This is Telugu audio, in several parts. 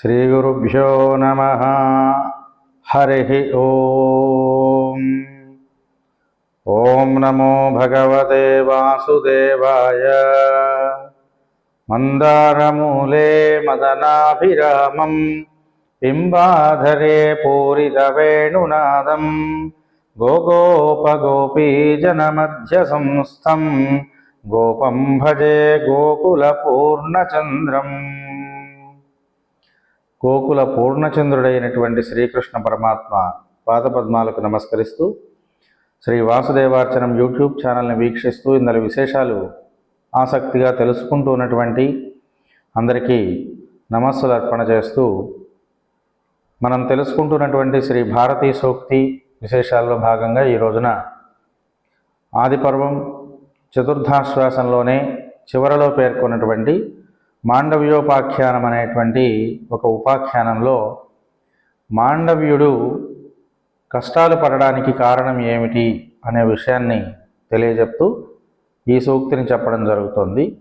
శ్రీగురుభ్యో నమ. హరి ఓం. ఓం నమో భగవతే వాసుదేవాయ. మందారమూలే మదనాభిరామం. బింబాధరే పూరితవేణునాదం గోగోపగోపీజనమధ్య సంస్థం. గోపం భజే గోకులపూర్ణచంద్రం. గోకుల పూర్ణచంద్రుడైనటువంటి శ్రీకృష్ణ పరమాత్మ పాదపద్మాలకు నమస్కరిస్తూ శ్రీ వాసుదేవార్చనం యూట్యూబ్ ఛానల్ని వీక్షిస్తూ ఇందులో విశేషాలు ఆసక్తిగా తెలుసుకుంటూ ఉన్నటువంటి అందరికీ నమస్సులు అర్పణ చేస్తూ మనం తెలుసుకుంటున్నటువంటి శ్రీ భారతీ సూక్తి విశేషాల్లో భాగంగా ఈ రోజున ఆదిపర్వం చతుర్థాశ్వాసంలోనే చివరలో పేర్కొన్నటువంటి మాండవ్యోపాఖ్యానం అనేటువంటి ఒక ఉపాఖ్యానంలో మాండవ్యుడు కష్టాలు పడడానికి కారణం ఏమిటి అనే విషయాన్ని తెలియజెప్తూ ఈ సూక్తిని చెప్పడం జరుగుతుంది.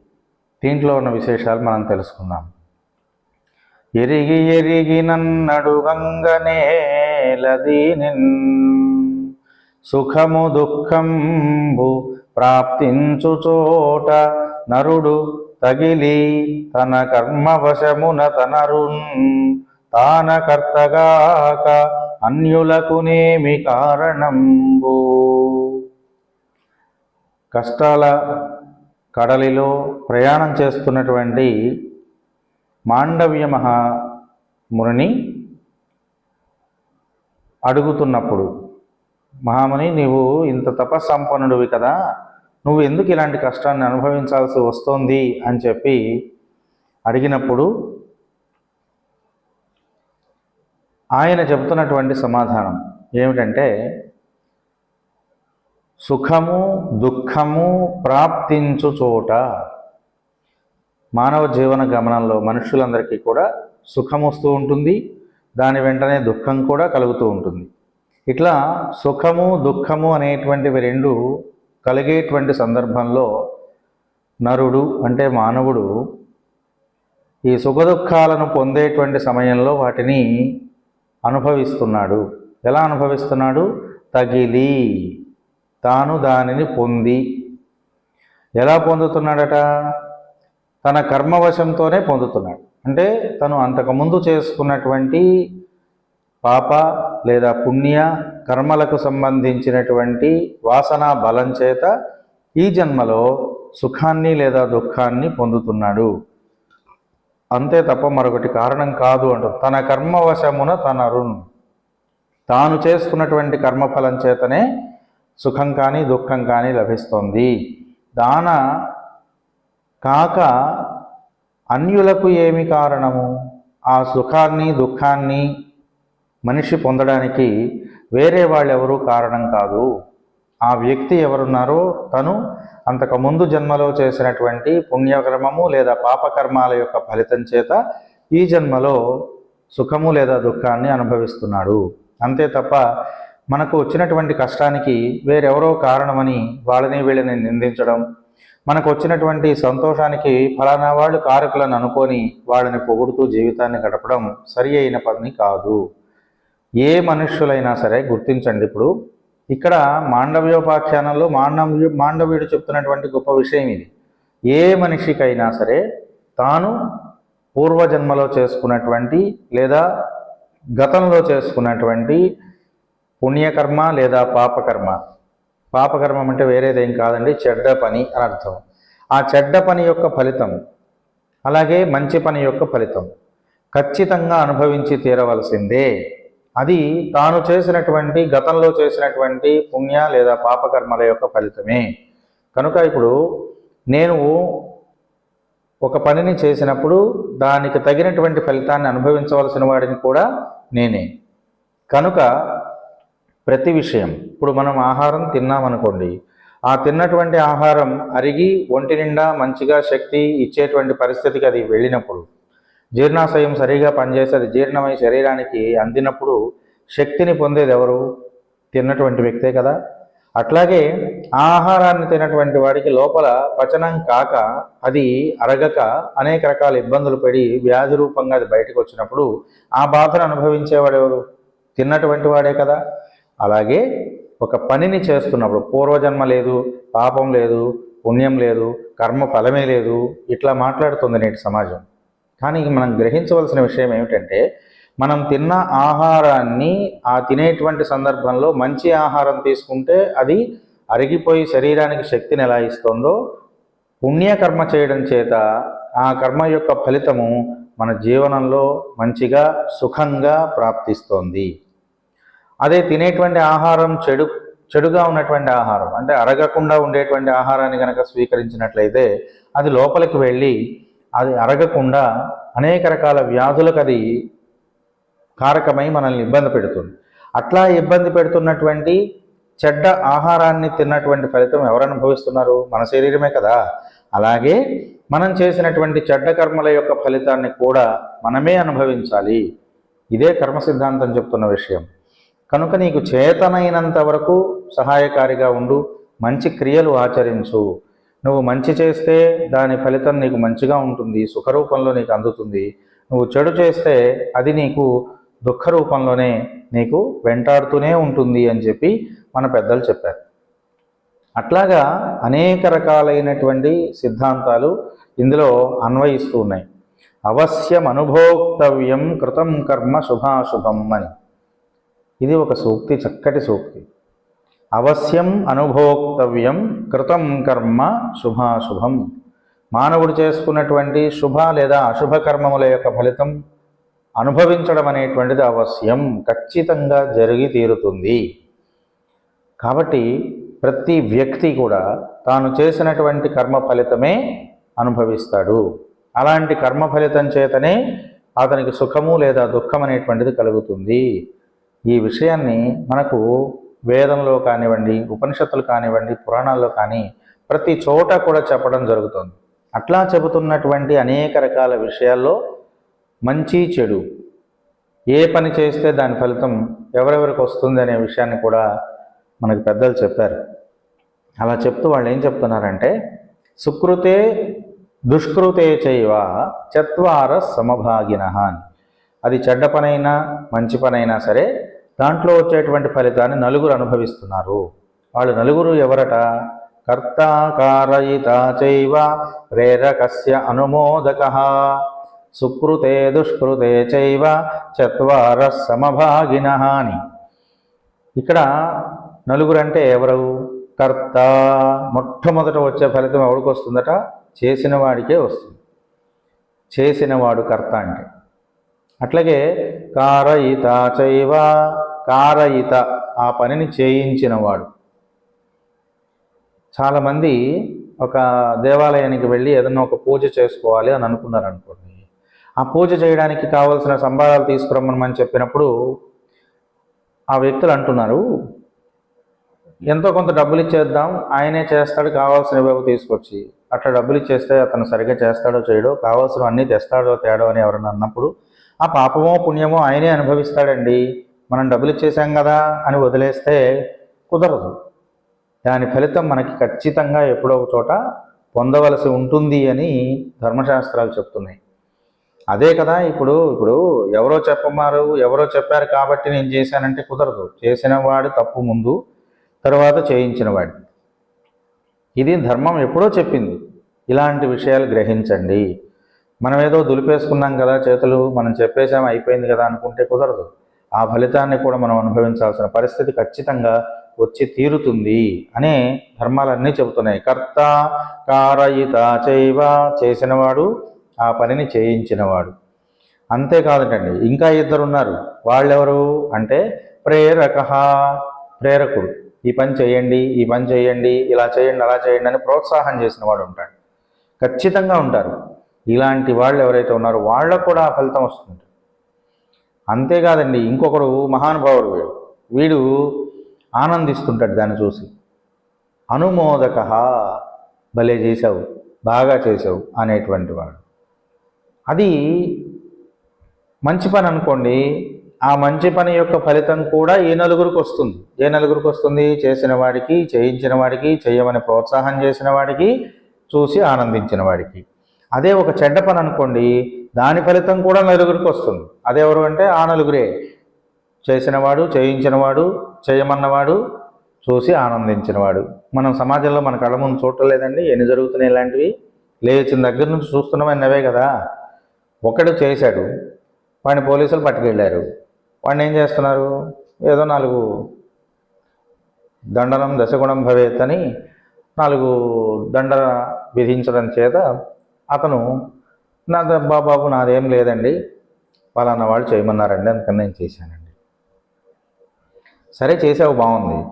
దీంట్లో ఉన్న విశేషాలు మనం తెలుసుకుందాం. ఎరిగి ఎరిగి నన్నడుగంగనేలదీనిన్ సుఖము దుఃఖంబు ప్రాప్తించు చోట నరుడు తగిలి తన కర్మవశమున తనరున్ తాన కర్తగాక అన్యులకునేమి కారణంబు. కష్టాల కడలిలో ప్రయాణం చేస్తున్నటువంటి మాండవ్య మహా మునిని అడుగుతున్నప్పుడు మహాముని నీవు ఇంత తపస్సంపన్నుడివి కదా నువ్వు ఎందుకు ఇలాంటి కష్టాన్ని అనుభవించాల్సి వస్తోంది అని చెప్పి అడిగినప్పుడు ఆయన చెబుతున్నటువంటి సమాధానం ఏమిటంటే సుఖము దుఃఖము ప్రాప్తించు చోట మానవ జీవన గమనంలో మనుషులందరికీ కూడా సుఖం వస్తూ ఉంటుంది దాని వెంటనే దుఃఖం కూడా కలుగుతూ ఉంటుంది. ఇట్లా సుఖము దుఃఖము అనేటువంటివి రెండు కలిగేటువంటి సందర్భంలో నరుడు అంటే మానవుడు ఈ సుఖదుఖాలను పొందేటువంటి సమయంలో వాటిని అనుభవిస్తున్నాడు. ఎలా అనుభవిస్తున్నాడు? తగిలి తాను దానిని పొంది. ఎలా పొందుతున్నాడట? తన కర్మవశంతోనే పొందుతున్నాడు. అంటే తను అంతకుముందు చేసుకున్నటువంటి పాప లేదా పుణ్య కర్మలకు సంబంధించినటువంటి వాసన బలం చేత ఈ జన్మలో సుఖాన్ని లేదా దుఃఖాన్ని పొందుతున్నాడు. అంతే తప్ప మరొకటి కారణం కాదు అంటారు తన కర్మవశమున తనరున్ తాను చేసుకున్నటువంటి కర్మఫలం చేతనే సుఖం కానీ దుఃఖం కానీ లభిస్తోంది. దాన కాక అన్యులకు ఏమి కారణము? ఆ సుఖాన్ని దుఃఖాన్ని మనిషి పొందడానికి వేరే వాళ్ళెవరూ కారణం కాదు. ఆ వ్యక్తి ఎవరున్నారో తను అంతకుముందు జన్మలో చేసినటువంటి పుణ్యకర్మము లేదా పాపకర్మాల యొక్క ఫలితం చేత ఈ జన్మలో సుఖము లేదా దుఃఖాన్ని అనుభవిస్తున్నాడు. అంతే తప్ప మనకు వచ్చినటువంటి కష్టానికి వేరెవరో కారణమని వాళ్ళని వీళ్ళని నిందించడం మనకు వచ్చినటువంటి సంతోషానికి ఫలానా వాళ్ళు కారకులను అనుకొని వాళ్ళని పొగుడుతూ జీవితాన్ని గడపడం సరి అయిన పని కాదు. ఏ మనుష్యులైనా సరే గుర్తించండి ఇప్పుడు. ఇక్కడ మాండవ్యోపాఖ్యానంలో మాండవ్యు మాండవ్యుడు చెప్తున్నటువంటి గొప్ప విషయం ఇది. ఏ మనిషికైనా సరే తాను పూర్వజన్మలో చేసుకున్నటువంటి లేదా గతంలో చేసుకున్నటువంటి పుణ్యకర్మ లేదా పాపకర్మ. పాపకర్మం అంటే వేరేదేం కాదండి చెడ్డ పని అని అర్థం. ఆ చెడ్డ పని యొక్క ఫలితం అలాగే మంచి పని యొక్క ఫలితం ఖచ్చితంగా అనుభవించి తీరవలసిందే. అది తాను చేసినటువంటి గతంలో చేసినటువంటి పుణ్య లేదా పాపకర్మల యొక్క ఫలితమే. కనుక ఇప్పుడు నేను ఒక పనిని చేసినప్పుడు దానికి తగినటువంటి ఫలితాన్ని అనుభవించవలసిన వాడిని కూడా నేనే. కనుక ప్రతి విషయం ఇప్పుడు మనం ఆహారం తిన్నామనుకోండి ఆ తిన్నటువంటి ఆహారం అరిగి ఒంటి నిండా మంచిగా శక్తి ఇచ్చేటువంటి పరిస్థితికి అది వెళ్ళినప్పుడు జీర్ణాశయం సరిగా పనిచేసేది జీర్ణమై శరీరానికి అందినప్పుడు శక్తిని పొందేది ఎవరు? తిన్నటువంటి వ్యక్తే కదా. అట్లాగే ఆహారాన్ని తినటువంటి వాడికి లోపల పచనం కాక అది అరగక అనేక రకాల ఇబ్బందులు పడి వ్యాధి రూపంగా అది బయటకు వచ్చినప్పుడు ఆ బాధను అనుభవించేవాడు ఎవరు? తిన్నటువంటి వాడే కదా. అలాగే ఒక పనిని చేస్తున్నప్పుడు పూర్వజన్మ లేదు పాపం లేదు పుణ్యం లేదు కర్మ ఫలమే లేదు ఇట్లా మాట్లాడుతుంది నేటి సమాజం. కానీ మనం గ్రహించవలసిన విషయం ఏమిటంటే మనం తిన్న ఆహారాన్ని ఆ తినేటువంటి సందర్భంలో మంచి ఆహారం తీసుకుంటే అది అరిగిపోయి శరీరానికి శక్తిని ఎలా ఇస్తుందో పుణ్యకర్మ చేయడం చేత ఆ కర్మ యొక్క ఫలితము మన జీవనంలో మంచిగా సుఖంగా ప్రాప్తిస్తోంది. అదే తినేటువంటి ఆహారం చెడు చెడుగా ఉన్నటువంటి ఆహారం అంటే అరగకుండా ఉండేటువంటి ఆహారాన్ని కనుక స్వీకరించినట్లయితే అది లోపలికి వెళ్ళి అది అరగకుండా అనేక రకాల వ్యాధులకు అది కారకమై మనల్ని ఇబ్బంది పెడుతుంది. అట్లా ఇబ్బంది పెడుతున్నటువంటి చెడ్డ ఆహారాన్ని తిన్నటువంటి ఫలితం ఎవరు అనుభవిస్తున్నారు? మన శరీరమే కదా. అలాగే మనం చేసినటువంటి చెడ్డ కర్మల యొక్క ఫలితాన్ని కూడా మనమే అనుభవించాలి. ఇదే కర్మ సిద్ధాంతం చెప్తున్న విషయం. కనుక నీకు చేతనైనంత వరకు సహాయకారిగా ఉండు మంచి క్రియలు ఆచరించు. నువ్వు మంచి చేస్తే దాని ఫలితం నీకు మంచిగా ఉంటుంది సుఖరూపంలో నీకు అందుతుంది. నువ్వు చెడు చేస్తే అది నీకు దుఃఖ రూపంలోనే నీకు వెంటాడుతూనే ఉంటుంది అని చెప్పి మన పెద్దలు చెప్పారు. అట్లాగా అనేక రకాలైనటువంటి సిద్ధాంతాలు ఇందులో అన్వయిస్తూ ఉన్నాయి. అవశ్యం అనుభోక్తవ్యం కృతం కర్మ శుభాశుభం అని. ఇది ఒక సూక్తి చక్కటి సూక్తి. అవశ్యం అనుభోక్తవ్యం కృతం కర్మ శుభాశుభం. మానవుడు చేసుకున్నటువంటి శుభ లేదా అశుభ కర్మముల యొక్క ఫలితం అనుభవించడం అనేటువంటిది అవశ్యం ఖచ్చితంగా జరిగి తీరుతుంది. కాబట్టి ప్రతి వ్యక్తి కూడా తాను చేసినటువంటి కర్మ ఫలితమే అనుభవిస్తాడు. అలాంటి కర్మ ఫలితం చేతనే అతనికి సుఖము లేదా దుఃఖం అనేటువంటిది కలుగుతుంది. ఈ విషయాన్ని మనకు వేదంలో కానివ్వండి ఉపనిషత్తులు కానివ్వండి పురాణాల్లో కానీ ప్రతి చోట కూడా చెప్పడం జరుగుతుంది. అట్లా చెబుతున్నటువంటి అనేక రకాల విషయాల్లో మంచి చెడు. ఏ పని చేస్తే దాని ఫలితం ఎవరెవరికి వస్తుంది అనే విషయాన్ని కూడా మనకు పెద్దలు చెప్పారు. అలా చెప్తూ వాళ్ళు ఏం చెప్తున్నారంటే సుకృతే దుష్కృతే చైవ చత్వార సమభాగిన అని అది చెడ్డ పనైనా మంచి పనైనా సరే దాంట్లో వచ్చేటువంటి ఫలితాన్ని నలుగురు అనుభవిస్తున్నారు. వాళ్ళు నలుగురు ఎవరట? కర్త కారయిత చైవ ప్రేరకస్య అనుమోదక. సుకృతే దుష్కృతే చైవ చత్వార సమభాగిన అని. ఇక్కడ నలుగురు అంటే ఎవరు? కర్త. మొట్టమొదట వచ్చే ఫలితం ఎవరికి వస్తుందట? చేసిన వాడికే వస్తుంది. చేసినవాడు కర్త అంటే. అట్లాగే కారయిత చైవ కారయిత ఆ పనిని చేయించినవాడు. చాలామంది ఒక దేవాలయానికి వెళ్ళి ఏదన్నా ఒక పూజ చేసుకోవాలి అని అనుకున్నారు అనుకోండి ఆ పూజ చేయడానికి కావలసిన సంభారాలు తీసుకురమ్మని చెప్పినప్పుడు ఆ వ్యక్తులు అంటున్నారు ఎంతో కొంత డబ్బులు ఇచ్చేద్దాం ఆయనే చేస్తాడు కావాల్సినవి తీసుకొచ్చి. అట్లా డబ్బులు ఇచ్చేస్తే అతను సరిగ్గా చేస్తాడో చేయడో కావాల్సిన అన్నీ తెస్తాడో తేడో అని ఎవరైనా అన్నప్పుడు ఆ పాపమో పుణ్యమో ఆయనే అనుభవిస్తాడండి. మనం డబ్బులు ఇచ్చేసాం కదా అని వదిలేస్తే కుదరదు. దాని ఫలితం మనకి ఖచ్చితంగా ఎప్పుడో ఒక చోట పొందవలసి ఉంటుంది అని ధర్మశాస్త్రాలు చెప్తున్నాయి. అదే కదా ఇప్పుడు ఇప్పుడు ఎవరో చెప్పమారు ఎవరో చెప్పారు కాబట్టి నేను చేశానంటే కుదరదు. చేసిన వాడు తప్పు ముందు తర్వాత చేయించిన వాడి ఇది ధర్మం ఎప్పుడో చెప్పింది. ఇలాంటి విషయాలు గ్రహించండి. మనం ఏదో దులిపేసుకున్నాం కదా చేతులు మనం చెప్పేసాం అయిపోయింది కదా అనుకుంటే కుదరదు. ఆ ఫలితాన్ని కూడా మనం అనుభవించాల్సిన పరిస్థితి ఖచ్చితంగా వచ్చి తీరుతుంది అనే ధర్మాలన్నీ చెబుతున్నాయి. కర్త కారయిత చైవ చేసినవాడు ఆ పనిని చేయించినవాడు. అంతేకాదటండి ఇంకా ఇద్దరు ఉన్నారు వాళ్ళెవరు అంటే ప్రేరక ప్రేరకుడు. ఈ పని చేయండి ఈ పని చేయండి ఇలా చేయండి అలా చేయండి అని ప్రోత్సాహం చేసిన వాడు ఉంటాడు. ఖచ్చితంగా ఉంటారు. ఇలాంటి వాళ్ళు ఎవరైతే ఉన్నారో వాళ్ళకు కూడా ఆ ఫలితం వస్తుంది. అంతేకాదండి ఇంకొకడు మహానుభావుడు వీడు. వీడు ఆనందిస్తుంటాడు దాన్ని చూసి. అనుమోదక భలే చేశావు బాగా చేసావు అనేటువంటి వాడు. అది మంచి పని అనుకోండి ఆ మంచి పని యొక్క ఫలితం కూడా ఏ నలుగురికి వస్తుంది. ఏ నలుగురికి వస్తుంది? చేసిన వాడికి చేయించిన వాడికి చేయమని ప్రోత్సాహం చేసిన వాడికి చూసి ఆనందించిన వాడికి. అదే ఒక చెడ్డ పని అనుకోండి దాని ఫలితం కూడా నలుగురికి వస్తుంది. అదెవరు అంటే ఆ నలుగురే. చేసినవాడు చేయించినవాడు చేయమన్నవాడు చూసి ఆనందించినవాడు. మనం సమాజంలో మన కళ్ళ ముందు చూడలేదండి ఎన్ని జరుగుతున్నాయి ఇలాంటివి. లేచిన దగ్గర నుంచి చూస్తున్నామన్నవే కదా. ఒకడు చేశాడు వాడిని పోలీసులు పట్టుకెళ్ళారు. వాడిని ఏం చేస్తున్నారు? ఏదో నాలుగు దండనం దశగుణం భవేత్ అని నాలుగు దండ విధించడం చేత అతను నా బాబు నాదేం లేదండి. పలానా వాళ్ళు చేయమన్నారండి. అందుకని నేను చేశానండి. సరే చేసావు బాగుంది.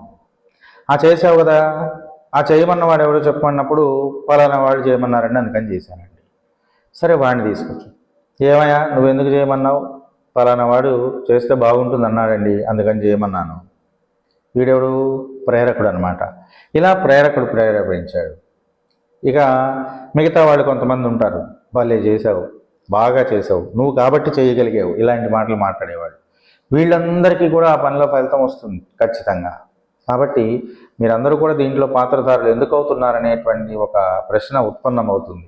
ఆ చేసావు కదా. ఆ చేయమన్నవాడు ఎవరో చెప్పమన్నప్పుడు పలానా వాళ్ళు చేయమన్నారండి. అందుకని చేశానండి. సరే వాడిని తీసుకొచ్చు. ఏమయ్యా నువ్వెందుకు చేయమన్నావు? పలానా వాడు చేస్తే బాగుంటుంది అన్నాడండి అందుకని చేయమన్నాను. వీడెవడు? ప్రేరకుడు అనమాట ఇలా ప్రేరకుడు ప్రేరేపించాడు. ఇక మిగతా వాళ్ళు కొంతమంది ఉంటారు వాళ్ళే చేసావు బాగా చేసావు నువ్వు కాబట్టి చేయగలిగావు ఇలాంటి మాటలు మాట్లాడేవాడు వీళ్ళందరికీ కూడా ఆ పనిలో ఫలితం వస్తుంది ఖచ్చితంగా. కాబట్టి మీరందరూ కూడా దీంట్లో పాత్రధారులు ఎందుకు అవుతున్నారనేటువంటి ఒక ప్రశ్న ఉత్పన్నమవుతుంది.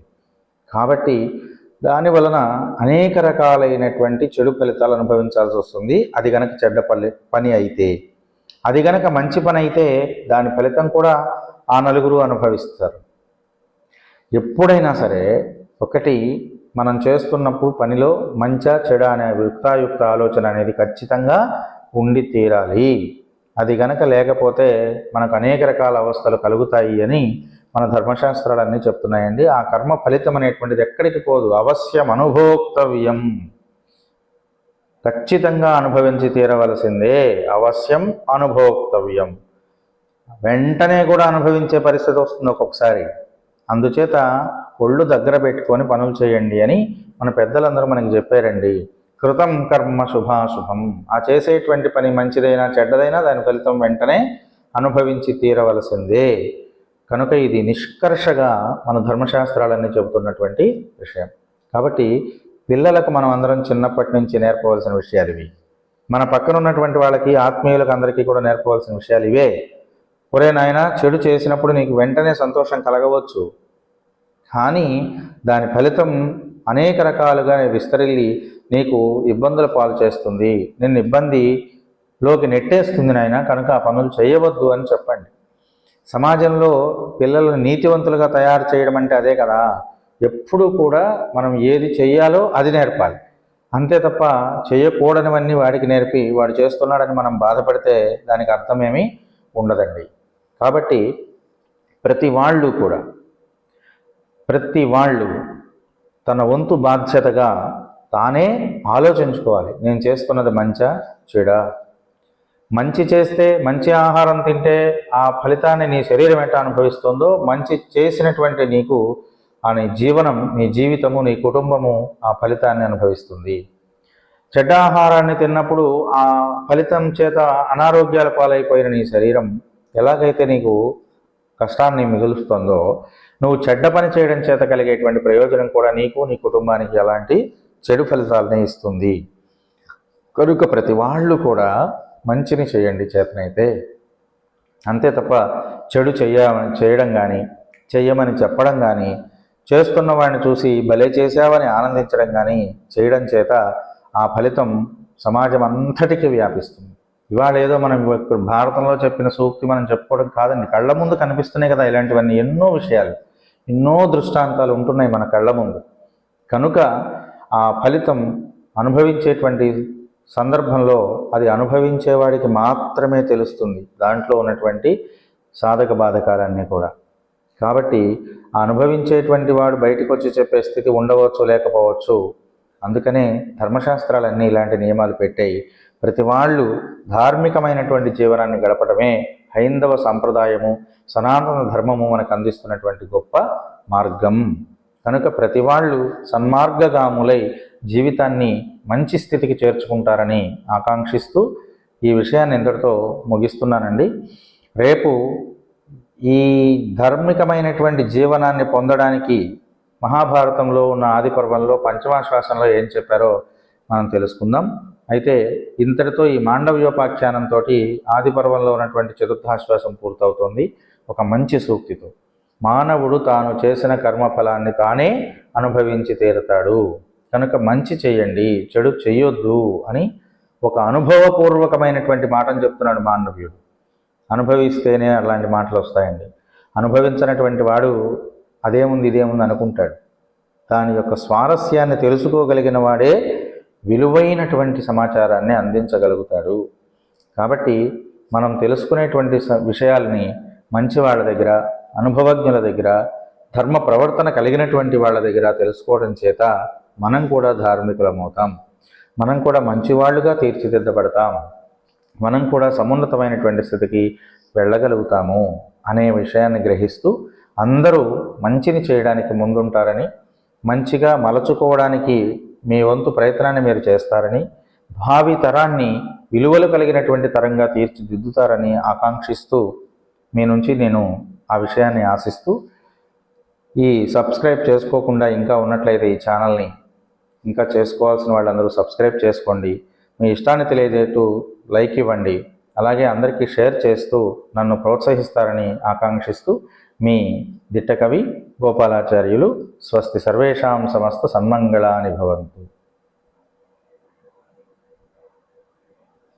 కాబట్టి దాని వలన అనేక రకాలైనటువంటి చెడు ఫలితాలు అనుభవించాల్సి వస్తుంది. అది గనక చెడ్డ పని పని అయితే అది గనక మంచి పని అయితే దాని ఫలితం కూడా ఆ నలుగురు అనుభవిస్తారు. ఎప్పుడైనా సరే ఒకటి మనం చేస్తున్నప్పుడు పనిలో మంచా చెడ అనే యుక్తాయుక్త ఆలోచన అనేది ఖచ్చితంగా ఉండి తీరాలి. అది గనక లేకపోతే మనకు అనేక రకాల అవస్థలు కలుగుతాయి అని మన ధర్మశాస్త్రాలన్నీ చెప్తున్నాయండి. ఆ కర్మ ఫలితం అనేటువంటిది ఎక్కడికి పోదు. అవశ్యం అనుభోక్తవ్యం. ఖచ్చితంగా అనుభవించి తీరవలసిందే. అవశ్యం అనుభోక్తవ్యం. వెంటనే కూడా అనుభవించే పరిస్థితి వస్తుంది ఒక్కొక్కసారి. అందుచేత ఒళ్ళు దగ్గర పెట్టుకొని పనులు చేయండి అని మన పెద్దలందరూ మనకి చెప్పారండి. కృతం కర్మ శుభాశుభం. ఆ చేసేటువంటి పని మంచిదైనా చెడ్డదైనా దాని ఫలితం వెంటనే అనుభవించి తీరవలసిందే. కనుక ఇది నిష్కర్షగా మన ధర్మశాస్త్రాలన్నీ చెబుతున్నటువంటి విషయం. కాబట్టి పిల్లలకు మనం అందరం చిన్నప్పటి నుంచి నేర్పవలసిన విషయాలు ఇవి. మన పక్కన ఉన్నటువంటి వాళ్ళకి ఆత్మీయులకు అందరికీ కూడా నేర్పవలసిన విషయాలు ఇవే. ఒరే నాయన చెడు చేసినప్పుడు నీకు వెంటనే సంతోషం కలగవచ్చు. కానీ దాని ఫలితం అనేక రకాలుగా విస్తరిల్లి నీకు ఇబ్బందుల పాలు చేస్తుంది. నిన్ను ఇబ్బందిలోకి నెట్టేస్తుంది నాయన కనుక ఆ పనులు చేయవద్దు అని చెప్పండి. సమాజంలో పిల్లలను నీతివంతులుగా తయారు చేయడం అంటే అదే కదా. ఎప్పుడూ కూడా మనం ఏది చేయాలో అది నేర్పాలి. అంతే తప్ప చేయకూడనివన్నీ వాడికి నేర్పి వాడు చేస్తున్నాడని మనం బాధపడితే దానికి అర్థమేమీ ఉండదండి. కాబట్టి ప్రతి వాళ్ళు కూడా ప్రతి వాళ్ళు తన వంతు బాధ్యతగా తానే ఆలోచించుకోవాలి. నేను చేస్తున్నది మంచా చెడా. మంచి చేస్తే మంచి ఆహారం తింటే ఆ ఫలితాన్ని నీ శరీరం ఎట్లా అనుభవిస్తుందో మంచి చేసినటువంటి నీకు ఆ నీ జీవనం నీ జీవితము నీ కుటుంబము ఆ ఫలితాన్ని అనుభవిస్తుంది. చెడ్డ ఆహారాన్ని తిన్నప్పుడు ఆ ఫలితం చేత అనారోగ్యాల పాలైపోయిన నీ శరీరం ఎలాగైతే నీకు కష్టాన్ని మిగులుస్తుందో నువ్వు చెడ్డ పని చేయడం చేత కలిగేటువంటి ప్రయోజనం కూడా నీకు నీ కుటుంబానికి ఎలాంటి చెడు ఫలితాలని ఇస్తుంది. కనుక ప్రతి వాళ్ళు కూడా మంచిని చేయండి చేతనైతే. అంతే తప్ప చెడు చెయ్య చేయడం కానీ చెయ్యమని చెప్పడం కానీ చేస్తున్న వాడిని చూసి భలే చేశావని ఆనందించడం కానీ చేయడం చేత ఆ ఫలితం సమాజం అంతటికి వ్యాపిస్తుంది. ఇవాళ ఏదో మనం భారతంలో చెప్పిన సూక్తి మనం చెప్పుకోవడం కాదండి. కళ్ళ ముందు కనిపిస్తున్నాయి కదా ఇలాంటివన్నీ. ఎన్నో విషయాలు ఎన్నో దృష్టాంతాలు ఉంటున్నాయి మన కళ్ళ ముందు. కనుక ఆ ఫలితం అనుభవించేటువంటి సందర్భంలో అది అనుభవించేవాడికి మాత్రమే తెలుస్తుంది. దాంట్లో ఉన్నటువంటి సాధక బాధకాలన్నీ కూడా. కాబట్టి ఆ అనుభవించేటువంటి వాడు బయటకు వచ్చి చెప్పే స్థితి ఉండవచ్చు లేకపోవచ్చు అందుకనే ధర్మశాస్త్రాలన్నీ ఇలాంటి నియమాలు పెట్టాయి. ప్రతి వాళ్ళు ధార్మికమైనటువంటి జీవనాన్ని గడపడమే హైందవ సంప్రదాయము సనాతన ధర్మము మనకు అందిస్తున్నటువంటి గొప్ప మార్గం. కనుక ప్రతి వాళ్ళు సన్మార్గగాములై జీవితాన్ని మంచి స్థితికి చేర్చుకుంటారని ఆకాంక్షిస్తూ ఈ విషయాన్ని ఇంతటితో ముగిస్తున్నానండి. రేపు ఈ ధార్మికమైనటువంటి జీవనాన్ని పొందడానికి మహాభారతంలో ఉన్న ఆది పర్వంలో పంచమాశ్వాసంలో ఏం చెప్పారో మనం తెలుసుకుందాం. అయితే ఇంతటితో ఈ మాండవ్యోపాఖ్యానంతో ఆదిపర్వంలో ఉన్నటువంటి చతుర్థాశ్వాసం పూర్తవుతోంది. ఒక మంచి సూక్తితో. మానవుడు తాను చేసిన కర్మఫలాన్ని తానే అనుభవించి తీరుతాడు. కనుక మంచి చేయండి చెడు చేయొద్దు అని ఒక అనుభవపూర్వకమైనటువంటి మాటను చెప్తున్నాడు మాండవ్యుడు. అనుభవిస్తేనే అలాంటి మాటలు వస్తాయండి. అనుభవించినటువంటి వాడు అదేముంది ఇదేముంది అనుకుంటాడు. దాని యొక్క స్వారస్యాన్ని తెలుసుకోగలిగిన వాడే విలువైనటువంటి సమాచారాన్ని అందించగలుగుతారు. కాబట్టి మనం తెలుసుకునేటువంటి స- విషయాల్ని మంచి వాళ్ళ దగ్గర అనుభవజ్ఞుల దగ్గర ధర్మ ప్రవర్తన కలిగినటువంటి వాళ్ళ దగ్గర తెలుసుకోవడం చేత మనం కూడా ధార్మికులమవుతాం. మనం కూడా మంచివాళ్ళుగా తీర్చిదిద్దబడతాం. మనం కూడా సమున్నతమైనటువంటి స్థితికి వెళ్ళగలుగుతాము అనే విషయాన్ని గ్రహిస్తూ అందరూ మంచిని చేయడానికి ముందుంటారని మంచిగా మలచుకోవడానికి మీ వంతు ప్రయత్నాన్ని మీరు చేస్తారని భావి తరాన్ని విలువలు కలిగినటువంటి తరంగా తీర్చిదిద్దుతారని ఆకాంక్షిస్తూ మీ నుంచి నేను ఆ విషయాన్ని ఆశిస్తూ ఈ సబ్స్క్రైబ్ చేసుకోకుండా ఇంకా ఉన్నట్లయితే ఈ ఛానల్ని ఇంకా చేసుకోవాల్సిన వాళ్ళందరూ సబ్స్క్రైబ్ చేసుకోండి. మీ ఇష్టాన్ని తెలియజేస్తూ లైక్ ఇవ్వండి. అలాగే అందరికీ షేర్ చేస్తూ నన్ను ప్రోత్సహిస్తారని ఆకాంక్షిస్తూ మీ దిట్టకవి గోపాలాచార్యులు స్వస్తి సర్వేషాం సమస్త సన్మంగళాని భవంతు.